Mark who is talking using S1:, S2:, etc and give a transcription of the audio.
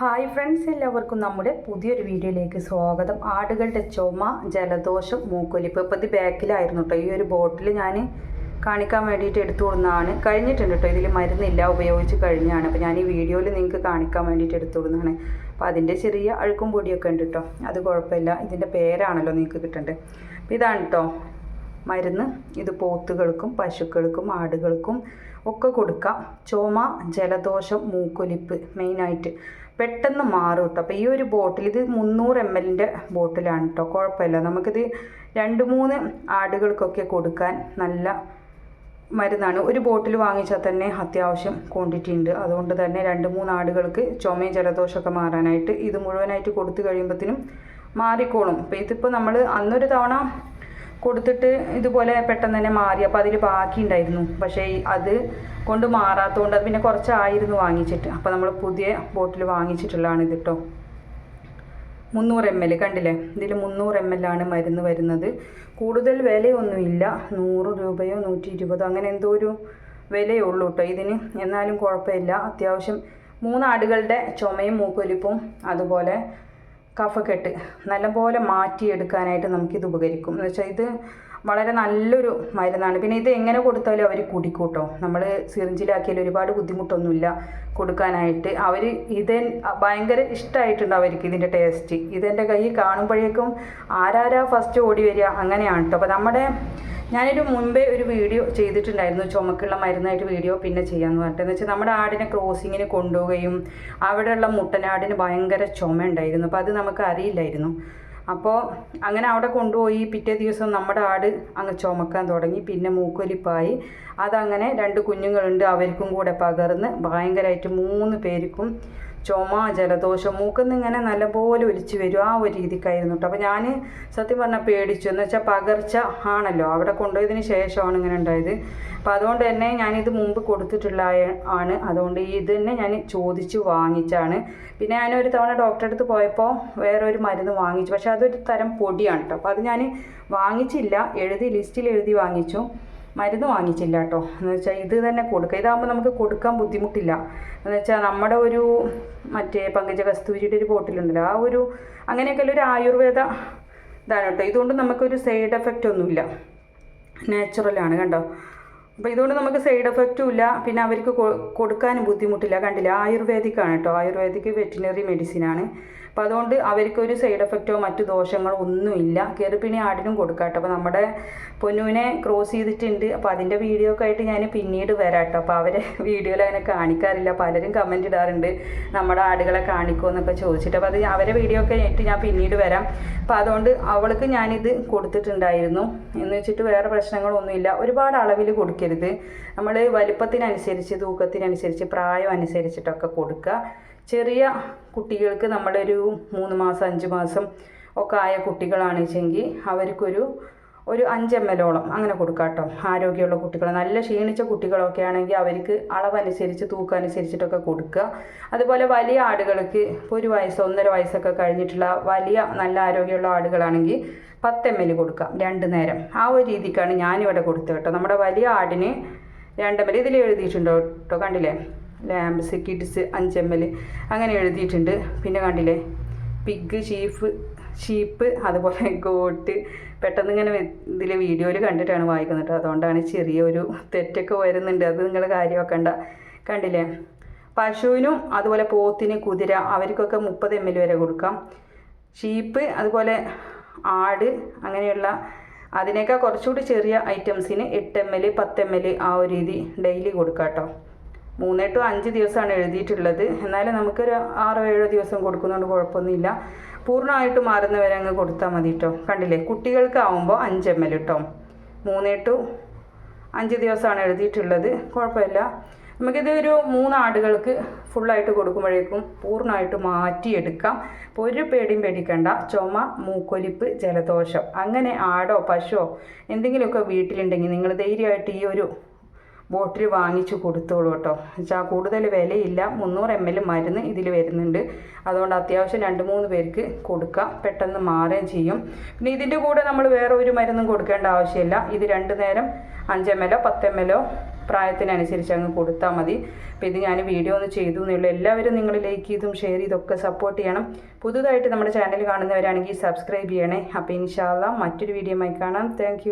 S1: Hi friends എല്ലാവർക്കും നമ്മുടെ പുതിയൊരു വീഡിയോയിലേക്ക് സ്വാഗതം. ആടുകളുടെ ചുമ ജലദോഷം മൂക്കൊലിപ്പ്. ഇപ്പോൾ ഇത് ബാക്കിലായിരുന്നു കേട്ടോ ഈ ഒരു ബോട്ടിൽ ഞാൻ കാണിക്കാൻ വേണ്ടിയിട്ട് എടുത്തു കൊടുക്കുന്നതാണ് കഴിഞ്ഞിട്ടുണ്ട് കേട്ടോ ഇതിൽ മരുന്നില്ല ഉപയോഗിച്ച് കഴിഞ്ഞാണ് അപ്പോൾ ഞാൻ ഈ വീഡിയോയിൽ നിങ്ങൾക്ക് കാണിക്കാൻ വേണ്ടിയിട്ട് എടുത്തു കൊടുക്കുന്നതാണ് അപ്പോൾ അതിന്റെ ചെറിയ അഴുക്കും പൊടിയൊക്കെ ഉണ്ട് കേട്ടോ അത് കുഴപ്പമില്ല. ഇതിന്റെ പേരാണല്ലോ നിങ്ങൾക്ക് കിട്ടേണ്ടത് അപ്പോൾ ഇതാണ് കേട്ടോ മരുന്ന്. ഇത് പോത്തുകൾക്കും പശുക്കൾക്കും ആടുകൾക്കും ഒക്കെ കൊടുക്കാം. ചുമ ജലദോഷം മൂക്കൊലിപ്പ് മെയിനായിട്ട് പെട്ടെന്ന് മാറും കേട്ടോ അപ്പോൾ ഈ ഒരു ബോട്ടിൽ ഇത് മുന്നൂറ് എം എല്ലിന്റെ ബോട്ടിലാണ് കേട്ടോ കുഴപ്പമില്ല. നമുക്കിത് രണ്ട് മൂന്ന് ആടുകൾക്കൊക്കെ കൊടുക്കാൻ നല്ല മരുന്നാണ്. ഒരു ബോട്ടിൽ വാങ്ങിച്ചാൽ തന്നെ അത്യാവശ്യം ക്വാണ്ടിറ്റി ഉണ്ട്. അതുകൊണ്ട് തന്നെ രണ്ട് മൂന്ന് ആടുകൾക്ക് ചുമയും ജലദോഷമൊക്കെ മാറാനായിട്ട് ഇത് മുഴുവനായിട്ട് കൊടുത്തു കഴിയുമ്പോഴത്തേനും മാറിക്കോളും. അപ്പോൾ ഇതിപ്പോൾ നമ്മൾ അന്നൊരു തവണ കൊടുത്തിട്ട് ഇതുപോലെ പെട്ടെന്ന് തന്നെ മാറി. അപ്പോൾ അതിൽ ബാക്കി ഉണ്ടായിരുന്നു പക്ഷേ അത് കൊണ്ട് മാറാത്തതുകൊണ്ട് അത് പിന്നെ കുറച്ചായിരുന്നു വാങ്ങിച്ചിട്ട്. അപ്പോൾ നമ്മൾ പുതിയ ബോട്ടിൽ വാങ്ങിച്ചിട്ടുള്ളതാണ് ഇത് കേട്ടോ മുന്നൂറ് എം എൽ കണ്ടില്ലേ? ഇതിൽ മുന്നൂറ് എം എൽ ആണ് മരുന്ന് വരുന്നത്. കൂടുതൽ വിലയൊന്നുമില്ല. നൂറ് രൂപയോ നൂറ്റി ഇരുപതോ അങ്ങനെ എന്തോ ഒരു വിലയേ ഉള്ളൂ കേട്ടോ ഇതിന്. എന്നാലും കുഴപ്പമില്ല. അത്യാവശ്യം മൂന്നാടുകളുടെ ചുമയും മൂക്കൊലിപ്പും അതുപോലെ കഫക്കെട്ട് നല്ലപോലെ മാറ്റിയെടുക്കാനായിട്ട് നമുക്കിത് ഉപകരിക്കും. എന്ന് വെച്ചാൽ ഇത് വളരെ നല്ലൊരു മരുന്നാണ്. പിന്നെ ഇത് എങ്ങനെ കൊടുത്താലും അവർ കുടിക്കൂട്ടോ. നമ്മൾ സിറിഞ്ചിലാക്കിയാൽ ഒരുപാട് ബുദ്ധിമുട്ടൊന്നുമില്ല കൊടുക്കാനായിട്ട്. അവർ ഇത് ഭയങ്കര ഇഷ്ടമായിട്ടുണ്ട് അവർക്ക് ഇതിന്റെ ടേസ്റ്റ്. ഇതെന്റെ കൈ കാണുമ്പോഴേക്കും ആരാരാ ഫസ്റ്റ് ഓടി വരിക അങ്ങനെയാണ് കേട്ടോ അപ്പോൾ നമ്മുടെ ഞാനൊരു മുൻപേ ഒരു വീഡിയോ ചെയ്തിട്ടുണ്ടായിരുന്നു. ചുമക്കുള്ള മരുന്നായിട്ട് വീഡിയോ പിന്നെ ചെയ്യാമെന്ന് പറഞ്ഞിട്ട്. വെച്ചാൽ നമ്മുടെ ആടിനെ ക്രോസിങ്ങിന് കൊണ്ടുപോവുകയും അവിടെയുള്ള മുട്ടനാടിന് ഭയങ്കര ചുമ ഉണ്ടായിരുന്നു അപ്പോൾ അത് നമുക്ക് അറിയില്ലായിരുന്നു. അപ്പോൾ അങ്ങനെ അവിടെ കൊണ്ടുപോയി. പിറ്റേ ദിവസം നമ്മുടെ ആട് അങ്ങ് ചുമക്കാൻ തുടങ്ങി. പിന്നെ മൂക്കൊലിപ്പായി. അതങ്ങനെ രണ്ട് കുഞ്ഞുങ്ങളുണ്ട്. അവർക്കും കൂടെ പകർന്ന് ഭയങ്കരമായിട്ട് മൂന്ന് പേർക്കും ചുമ ജലദോഷം മൂക്കിന്ന് ഇങ്ങനെ നല്ലപോലെ ഒലിച്ചു വരും. ആ ഒരു രീതിക്കായിരുന്നു കേട്ടോ അപ്പോൾ ഞാൻ സത്യം പറഞ്ഞാൽ പേടിച്ചു. എന്ന് വെച്ചാൽ പകർച്ച ആണല്ലോ. അവിടെ കൊണ്ടുപോയതിന് ശേഷമാണ് ഇങ്ങനെ ഉണ്ടായത്. അപ്പോൾ അതുകൊണ്ട് തന്നെ ഞാനിത് മുമ്പ് കൊടുത്തിട്ടുള്ള ആണ്. അതുകൊണ്ട് ഇത് തന്നെ ഞാൻ ചോദിച്ച് വാങ്ങിച്ചാണ്. പിന്നെ ഞാനൊരു തവണ ഡോക്ടറെ അടുത്ത് പോയപ്പോൾ വേറെ ഒരു മരുന്ന് വാങ്ങിച്ചു. പക്ഷേ അതൊരു തരം പൊടിയാണ് കേട്ടോ അപ്പോൾ അത് ഞാൻ വാങ്ങിച്ചില്ല. എഴുതി ലിസ്റ്റിൽ എഴുതി വാങ്ങിച്ചു. മരുന്ന് വാങ്ങിച്ചില്ല കേട്ടോ. എന്ന് വെച്ചാൽ ഇത് തന്നെ കൊടുക്കുക ഇതാകുമ്പോൾ നമുക്ക് കൊടുക്കാൻ ബുദ്ധിമുട്ടില്ല. എന്ന് വെച്ചാൽ നമ്മുടെ ഒരു മറ്റേ പങ്കജ കസ്തൂരിയുടെ ഒരു ബോട്ടിലുണ്ടല്ലോ. ആ ഒരു അങ്ങനെയൊക്കെയുള്ള ഒരു ആയുർവേദ ഇതാണ് കേട്ടോ. ഇതുകൊണ്ട് നമുക്കൊരു സൈഡ് എഫക്റ്റ് ഒന്നുമില്ല. നാച്ചുറലാണ് കണ്ടോ. അപ്പോൾ ഇതുകൊണ്ട് നമുക്ക് സൈഡ് എഫക്റ്റും ഇല്ല. പിന്നെ അവർക്ക് കൊടുക്കാനും ബുദ്ധിമുട്ടില്ല. കണ്ടില്ല? ആയുർവേദിക്കാണ് കേട്ടോ. ആയുർവേദിക് വെറ്റിനറി മെഡിസിനാണ് അപ്പോൾ അതുകൊണ്ട് അവർക്കൊരു സൈഡ് എഫക്റ്റോ മറ്റു ദോഷങ്ങളോ ഒന്നുമില്ല ഗർഭിണി ആടിനും കൊടുക്കാം കേട്ടോ. അപ്പോൾ നമ്മുടെ പൊന്നുവിനെ ക്രോസ് ചെയ്തിട്ടുണ്ട്. അപ്പോൾ അതിന്റെ വീഡിയോ ഒക്കെ ആയിട്ട് ഞാൻ പിന്നീട് വരാം കേട്ടോ. അപ്പോൾ അവരെ വീഡിയോയിൽ അങ്ങനെ കാണിക്കാറില്ല. പലരും കമന്റ് ഇടാറുണ്ട്. നമ്മുടെ ആടുകളെ കാണിക്കുമോ എന്നൊക്കെ ചോദിച്ചിട്ട്. അപ്പോൾ അത് അവരെ വീഡിയോ ഒക്കെ ആയിട്ട് ഞാൻ പിന്നീട് വരാം. അപ്പോൾ അതുകൊണ്ട് അവൾക്ക് ഞാനിത് കൊടുത്തിട്ടുണ്ടായിരുന്നു. എന്ന് വെച്ചിട്ട് വേറെ പ്രശ്നങ്ങളൊന്നുമില്ല. ഒരുപാട് അളവിൽ കൊടുക്കരുത്. നമ്മൾ വലിപ്പത്തിനനുസരിച്ച് തൂക്കത്തിനനുസരിച്ച് പ്രായം അനുസരിച്ചിട്ടൊക്കെ കൊടുക്കുക. ചെറിയ കുട്ടികൾക്ക് നമ്മളൊരു മൂന്ന് മാസം അഞ്ച് മാസം ഒക്കെ ആയ കുട്ടികളാണെന്ന് വെച്ചെങ്കിൽ അവർക്കൊരു ഒരു അഞ്ച് എം എല്ലോളം അങ്ങനെ കൊടുക്കാം കേട്ടോ ആരോഗ്യമുള്ള കുട്ടികൾ നല്ല ക്ഷീണിച്ച കുട്ടികളൊക്കെ ആണെങ്കിൽ അവർക്ക് അളവനുസരിച്ച് തൂക്കം അനുസരിച്ചിട്ടൊക്കെ കൊടുക്കുക. അതുപോലെ വലിയ ആടുകൾക്ക് ഒരു വയസ്സ് ഒന്നര വയസ്സൊക്കെ കഴിഞ്ഞിട്ടുള്ള വലിയ നല്ല ആരോഗ്യമുള്ള ആടുകളാണെങ്കിൽ പത്ത് എം എൽ കൊടുക്കാം രണ്ട് നേരം. ആ ഒരു രീതിക്കാണ് ഞാനിവിടെ കൊടുത്തത് കേട്ടോ. നമ്മുടെ വലിയ ആടിന് രണ്ട് എം എൽ ഇതിൽ എഴുതിയിട്ടുണ്ടോ കേട്ടോ? കണ്ടില്ലേ? ലാംബ്സ് കിഡ്സ് അഞ്ച് എം എൽ അങ്ങനെ എഴുതിയിട്ടുണ്ട്. പിന്നെ കണ്ടില്ലേ? പിഗ് ഷീഫ് ഷീപ്പ് അതുപോലെ ഗോട്ട് പെട്ടെന്ന് ഇങ്ങനെ ഇതിൽ വീഡിയോയിൽ കണ്ടിട്ടാണ് വായിക്കുന്നത് അതുകൊണ്ടാണ് ചെറിയൊരു തെറ്റൊക്കെ വരുന്നുണ്ട്. അത് നിങ്ങൾ കാര്യമാക്കണ്ട. കണ്ടില്ലേ? പശുവിനും അതുപോലെ പോത്തിന് കുതിര അവർക്കൊക്കെ മുപ്പത് എം എൽ വരെ കൊടുക്കാം. ഷീപ്പ് അതുപോലെ ആട് അങ്ങനെയുള്ള അതിനേക്കാൾ കുറച്ചുകൂടി ചെറിയ ഐറ്റംസിന് എട്ട് എം എൽ പത്ത് എം എൽ ആ ഒരു രീതി ഡെയിലി കൊടുക്കാം കേട്ടോ മൂന്ന് അഞ്ച് ദിവസമാണ് എഴുതിയിട്ടുള്ളത്. എന്നാലും നമുക്കൊരു ആറോ ഏഴോ ദിവസം കൊടുക്കുന്നതുകൊണ്ട് കുഴപ്പമൊന്നുമില്ല. പൂർണമായിട്ട് മാറുന്നവരെ അങ്ങ് കൊടുത്താൽ മതി കേട്ടോ കണ്ടില്ലേ? കുട്ടികൾക്കാവുമ്പോൾ അഞ്ച് എം എൽ കേട്ടോ മൂന്ന് ടു അഞ്ച് ദിവസമാണ് എഴുതിയിട്ടുള്ളത്. കുഴപ്പമില്ല. നമുക്കിത് ഒരു മൂന്ന് ആടുകൾക്ക് ഫുള്ളായിട്ട് കൊടുക്കുമ്പോഴേക്കും പൂർണമായിട്ട് മാറ്റിയെടുക്കാം. ഒരു പേടിയും പേടിക്കണ്ട. ചുമ മൂക്കൊലിപ്പ് ജലദോഷം അങ്ങനെ ആടോ പശുവോ എന്തെങ്കിലുമൊക്കെ വീട്ടിലുണ്ടെങ്കിൽ നിങ്ങൾ ധൈര്യമായിട്ട് ഈ ഒരു ബോട്ടിൽ വാങ്ങിച്ചു കൊടുത്തോളൂ കേട്ടോ. വെച്ചാൽ കൂടുതൽ വിലയില്ല. മുന്നൂറ് എം എൽ മരുന്ന് ഇതിൽ വരുന്നുണ്ട്. അതുകൊണ്ട് അത്യാവശ്യം രണ്ട് മൂന്ന് പേർക്ക് കൊടുക്കാം. പെട്ടെന്ന് മാറുകയും ചെയ്യും. പിന്നെ ഇതിന്റെ കൂടെ നമ്മൾ വേറെ ഒരു മരുന്നും കൊടുക്കേണ്ട ആവശ്യമില്ല. ഇത് രണ്ട് നേരം അഞ്ച് എം എല്ലോ പത്ത് എം എല്ലോ പ്രായത്തിനനുസരിച്ച് അങ്ങ് കൊടുത്താൽ മതി. അപ്പോൾ ഇത് ഞാൻ വീഡിയോ ഒന്ന് ചെയ്തു എന്നുള്ളൂ എല്ലാവരും നിങ്ങൾ ലൈക്ക് ചെയ്തും ഷെയർ ചെയ്തൊക്കെ സപ്പോർട്ട് ചെയ്യണം. പുതുതായിട്ട് നമ്മുടെ ചാനൽ കാണുന്നവരാണെങ്കിൽ സബ്സ്ക്രൈബ് ചെയ്യണേ. അപ്പോൾ ഇൻഷാല്ല മറ്റൊരു വീഡിയോ ആയി കാണാം. താങ്ക്